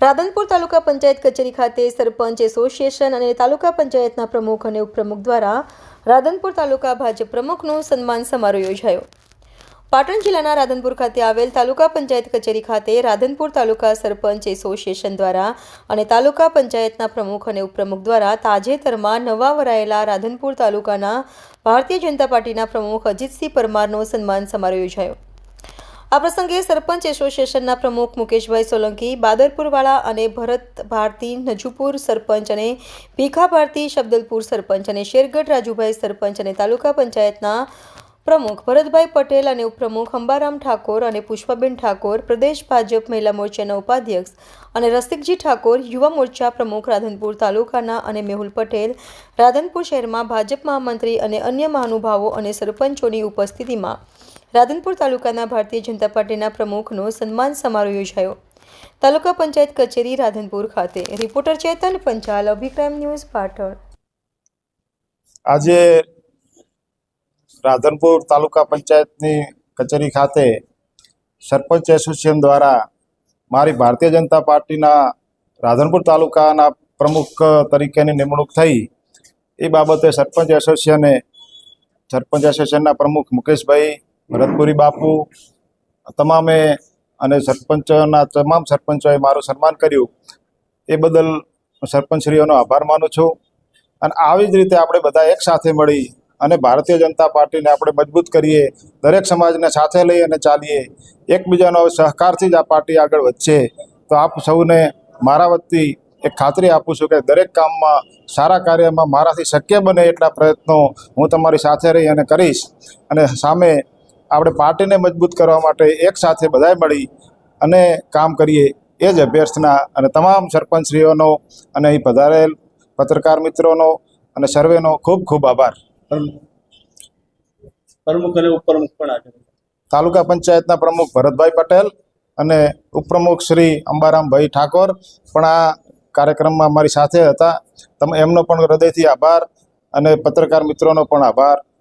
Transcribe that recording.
રાધનપુર તાલુકા પંચાયત કચેરી ખાતે સરપંચ એસોસિએશન અને તાલુકા પંચાયતના પ્રમુખ અને ઉપપ્રમુખ દ્વારા રાધનપુર તાલુકા ભાજપ પ્રમુખનું સન્માન સમારોહ યોજાયો. પાટણ જિલ્લાના રાધનપુર ખાતે આવેલ તાલુકા પંચાયત કચેરી ખાતે રાધનપુર તાલુકા સરપંચ એસોસિએશન દ્વારા અને તાલુકા પંચાયતના પ્રમુખ અને ઉપપ્રમુખ દ્વારા તાજેતરમાં નવા વરાયેલા રાધનપુર તાલુકાના ભારતીય જનતા પાર્ટીના પ્રમુખ અજીતસિંહ પરમારનો સન્માન સમારોહ યોજાયો. આ પ્રસંગે સરપંચ એસોસિએશનના પ્રમુખ મુકેશભાઈ સોલંકી, બાદરપુરવાળા અને ભરત ભારતી, નજુપુર સરપંચ અને ભીખા ભારતી, શબ્દલપુર સરપંચ અને શેરગઢ રાજુભાઈ સરપંચ અને તાલુકા પંચાયતના પ્રમુખ ભરતભાઈ પટેલ અને ઉપપ્રમુખ અંબારામ ઠાકોર અને પુષ્પાબેન ઠાકોર, પ્રદેશ ભાજપ મહિલા મોરચાના ઉપાધ્યક્ષ અને રસિકજી ઠાકોર, યુવા મોરચા પ્રમુખ રાધનપુર તાલુકાના અને મેહુલ પટેલ, રાધનપુર શહેરમાં ભાજપ મહામંત્રી અને અન્ય મહાનુભાવો અને સરપંચોની ઉપસ્થિતિમાં રાધનપુર તાલુકાના ભારતીય જનતા પાર્ટીના પ્રમુખનો સન્માન સમારોહ યોજાયો. તાલુકા પંચાયત કચેરી રાધનપુર ખાતે. Reporter Chetan Panchal, Abhikram news Patan. આજે રાધનપુર તાલુકા પંચાયતની કચેરી ખાતે સરપંચ એસોસિએશન દ્વારા મારી ભારતીય જનતા પાર્ટીના રાધનપુર તાલુકાના પ્રમુખ તરીકેની નિમણૂક થઈ. એ બાબતે સરપંચ એસોસિએશને, સરપંચ એસોસિએશનના પ્રમુખ મુકેશભાઈ ભરતપુરી બાપુ, તમામે અને સરપંચના તમામ સરપંચોએ મારું સન્માન કર્યું. એ બદલ સરપંચશ્રીઓનો આભાર માનું છું. અને આવી જ રીતે આપણે બધા એક સાથે મળી અને ભારતીય જનતા પાર્ટીને આપણે મજબૂત કરીએ, દરેક સમાજને સાથે લઈ અને ચાલીએ, એકબીજાનો સહકારથી જ આ પાર્ટી આગળ વધશે. તો આપ સૌને મારા વતી એક ખાતરી આપું છું કે દરેક કામમાં, સારા કાર્યમાં મારાથી શક્ય બને એટલા પ્રયત્નો હું તમારી સાથે રહી અને કરીશ. અને સામે આપણે પાર્ટીને મજબૂત કરવા માટે એક સાથે બધાએ મળી અને કામ કરીએ એ જ અભ્યર્થના અને તમામ સરપંચશ્રીઓનો અને અહીં પધારેલ પત્રકાર મિત્રોનો અને સર્વેનો ખૂબ ખૂબ આભાર. પ્રમુખ અને ઉપપ્રમુખ પણ આજે તાલુકા પંચાયતના પ્રમુખ ભરતભાઈ પટેલ અને ઉપપ્રમુખ શ્રી અંબારામભાઈ ઠાકોર પણ આ કાર્યક્રમમાં અમારી સાથે હતા. તમે એમનો પણ હૃદયથી આભાર અને પત્રકાર મિત્રોનો પણ આભાર.